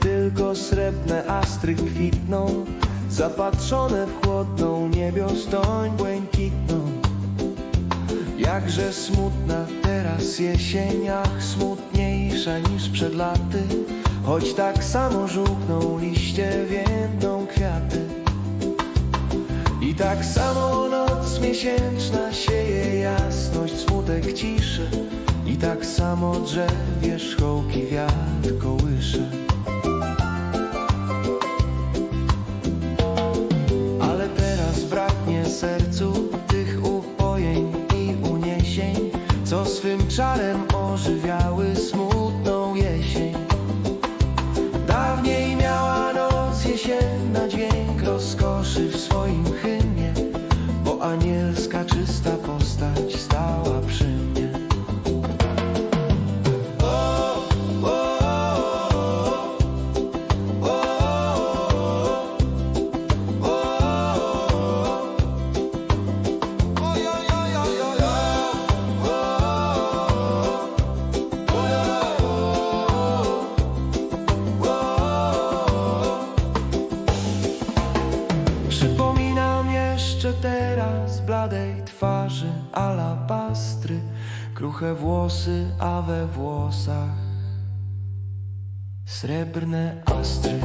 tylko srebrne astry kwitną, zapatrzone w chłodną niebiostoń błękitną. Jakże smutna teraz jesień, ach smutniejsza niż przed laty, choć tak samo żółkną liście, więdą kwiaty. I tak samo noc miesięczna sieje jasność, smutek ciszy, i tak samo drzew wierzchołki wiatr ale teraz braknie sercu tych upojeń i uniesień, co swym czarem ożywiały smutną jesień. Dawniej miała noc jesienna dźwięk rozkoszy w swoim hymnie, bo anielska czysta postać teraz bladej twarzy alabastry, kruche włosy, a we włosach srebrne astry.